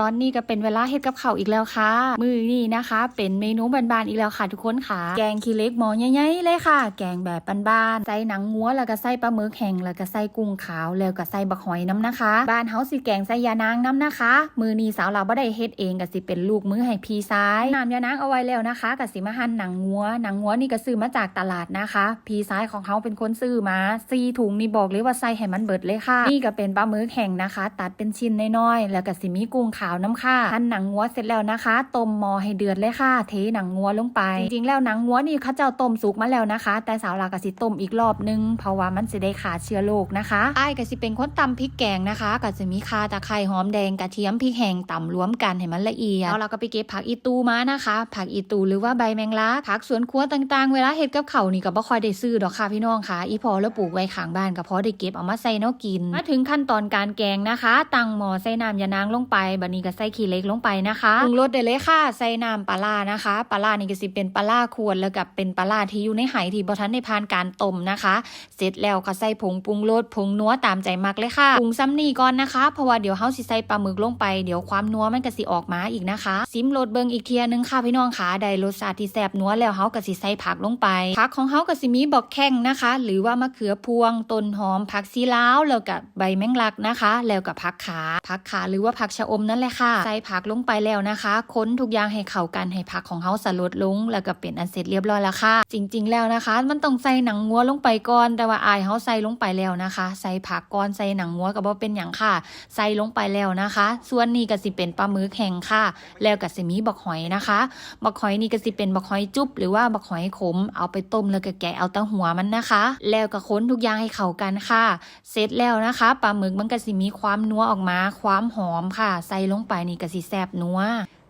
ตอนนี้ก็เป็นเวลาเฮ็ดกับข้าวอีกแล้วค่ะ มือนี้นะคะ เป็นเมนูบานๆอีกแล้วค่ะทุกคนค่ะ แกงขี้เล็กหมอใหญ่ๆเลยค่ะ แกงแบบบานๆใส่หนังงัวแล้วก็ใส่ปลาหมึกแห้งแล้วก็ใส่กุ้งขาวแล้วก็ใส่บักหอยน้ำนะคะ บ้านเฮาสิแกงใส่ยานางน้ำนะคะ มือนี้สาวเราบ่ได้เฮ็ดเองก็สิเป็นลูกมือให้พี่ซ้ายน้ำยานางเอาไว้แล้วนะคะก็สิมาหั่นหนังงัวหนังงัวนี่ก็ซื้อมาจากตลาดนะคะ พี่ซ้ายของเขาเป็นคนซื้อมาซีถุงนี่บอกเลยว่าใส่ให้มันเบิดเลยค่ะ นี่ก็เป็นปลาหมึกแห้งนะคะ ตัดเป็นชิ้นน้อยๆแล้วก็สิมีกุ้งขาวน้ำค่ะหั่นหนังงัวเสร็จแล้วนะคะ ต้มหม้อให้เดือดเลยค่ะ เทหนังงัวลงไป จริงๆ แล้วหนังงัวนี่เขาเจ้าต้มสุกมาแล้วนะคะ แต่สาวลาวก็สิต้มอีกรอบนึง เพราะว่ามันสิได้ขาดเชื้อโรคนะคะอ้ายก็สิเป็นคนตำพริกแกงนะคะก็จะมีข่าตะไคร้หอมแดงกระเทียมพริกแห้งตำรวมกันให้มันละเอียดแล้วเราก็ไปเก็บผักอีตูมานะคะ ผักอีตูหรือว่าใบแมงลักผักสวนครัวต่างๆ เวลาเฮ็ดกับข้าวนี่ก็บ่ค่อยได้ซื้อดอกค่ะพี่น้องค่ะ อีพอแล้วปลูกไว้ข้างบ้านก็พอได้เก็บเอามาใส่เนาะกิน มาถึงขั้นตอนการแกงนะคะ ตั้งหม้อใส่น้ำยานางลงไปบัดนี้ก็ใส่ขี้เล็กลงไปนะคะปรุงรสได้เลยค่ะ ใส่น้ำปลานะคะ ปลานี่ก็สิเป็นปลาร้าขวดแล้วกับเป็นปลาร้าที่อยู่ในไหที่บ่ทันได้ผ่านการต้มนะคะ เสร็จแล้วก็ใส่ผงปรุงรสผงนัวตามใจมักเลยค่ะ ปรุงซ้ำนี่ก่อนนะคะ เพราะว่าเดี๋ยวเฮาสิใส่ปลาหมึกลงไป เดี๋ยวความนัวมันก็สิออกมาอีกนะคะ ซิมรสเบิงอีกเทียนึงค่ะพี่น้องค่ะ ได้รสชาติที่แซ่บนัวแล้วเฮาก็สิใส่ผักลงไป ผักของเฮาก็สิมีบอกแข้งนะคะ หรือว่ามะเขือพวง ต้นหอม ผักซีล้าวแล้วกับใบแมงลักนะคะ แล้วกับผักขา ผักขาหรือว่าผักชะอมนั่นแหละค่ะ ใส่ผักลงไปแล้วนะคะ ค้นทุกอย่างให้เข้ากันให้ผักของเฮาสลดลง แล้วก็เป็นอันเสร็จเรียบร้อยแล้วค่ะ จริง ๆ แล้วนะคะ มันต้องใส่หนังงัวลงไปก่อน แต่ว่าอายเฮาใส่ลงไปแล้วนะคะ ใส่ผักก่อนใส่หนังงัวก็บ่เป็นหยังค่ะ ใส่ลงไปแล้วนะคะ ส่วนนี้ก็สิเป็นปลาหมึกแห้งค่ะ แล้วก็สิมีบักหอยนะคะบักหอยนี่ก็สิเป็นบักหอยจุ๊บหรือว่าบักหอยขม เอาไปต้มแล้วก็แกะเอาแต่หัวมันนะคะ แล้วก็ค้นทุกอย่างให้เข้ากันค่ะ เสร็จแล้วนะคะปลาหมึกมันก็สิมีความนัวออกมา ความหอมค่ะ ใส่ลงงไปนี่ก็สิแซบนัว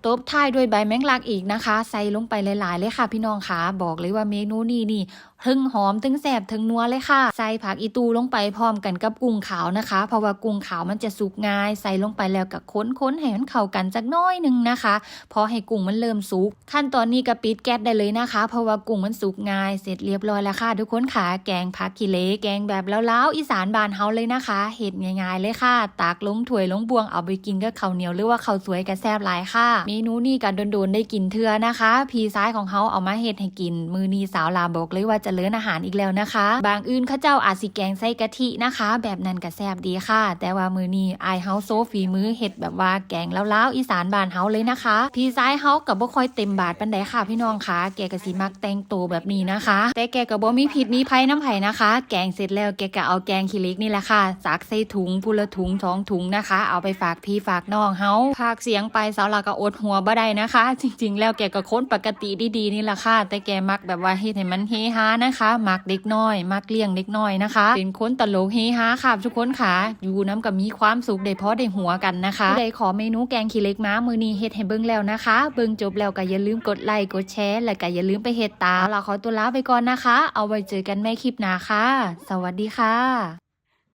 ตบท้ายด้วยใบแมงลักอีกนะคะ ใส่ลงไปหลายๆเลยค่ะพี่น้องคะบอกเลยว่าเมนูนี้นี่ถึงหอมถึงแสบถึงนัวเลยค่ะ ใส่ผักอีตูลงไปพร้อมกันกับกุ้งขาวนะคะ เพราะว่ากุ้งขาวมันจะสุกง่าย ใส่ลงไปแล้วก็ค้นๆให้มันเข้ากันจักน้อยหนึงนะคะ พอให้กุ้งมันเริ่มสุก ขั้นตอนนี้ก็ปิดแก๊สได้เลยนะคะ เพราะว่ากุ้งมันสุกง่าย เสร็จเรียบร้อยแล้วค่ะ ทุกคนค่ะแกงผักขี้เล็กแกงแบบล้าวๆอีสานบ้านเฮาเลยนะคะ เห็ดง่ายๆเลยค่ะ ตากลงถ้วยลงบวงเอาไปกินกับข้าวเหนียวหรือว่าข้าวสวยก็แซ่บหลายค่ะเมนูนี้กันโดนๆได้กินเทื่อนะคะ พี่ซ้ายของเฮาเอามาเฮ็ดให้กินมือนีสาวลาบอกเลยว่าจะเลิญอาหารอีกแล้วนะคะ บางอื่นเข้าเจ้าอาจสิแกงใส่กะทินะคะ แบบนั้นก็แซ่บดีค่ะ แต่ว่ามือนี้ไอเฮาโซฝีมือเฮ็ดแบบว่าแกงล้าวๆอีสานบานเฮาเลยนะคะ พี่ซ้ายเฮากับบ่ค่อยเต็มบาทปานใดค่ะพี่น้องคะแกก็สิมักแต่งตัวแบบนี้นะคะ แต่แกก็บ่มีผิดมีภัยน้ำไผ่นะคะ แกงเสร็จแล้วแกก็เอาแกงขี้เล็กนี่แหละค่ะซักใส่ถุงพุละถุงสองถุงนะคะ เอาไปฝากพี่ฝากน้องเฮาพากเสียงไปสาวลาก็อดหัวบ่ได้นะคะ จริง ๆ แล้วแกก็ค้นปกติดีๆนี่แหละค่ะ แต่แกมักแบบว่าเฮ็ดให้มันเฮฮานะคะมักเด็กน้อย มักเลี้ยงเด็กน้อยนะคะ เป็นคนตลกเฮฮาค่ะทุกคนค่ะ อยู่น้ำกับมีความสุขได้เพราะได้หัวกันนะคะผู้ใดขอเมนูแกงขี้เล็กม้ามือนี้เฮ็ดให้เบิ้งแล้วนะคะ เบิ้งจบแล้วก็อย่าลืมกดไลค์กดแชร์และก็อย่าลืมไปเฮ็ดตามเราขอตัวลาไปก่อนนะคะ เอาไว้เจอกันแม่คลิปหน้าค่ะ สวัสดีค่ะ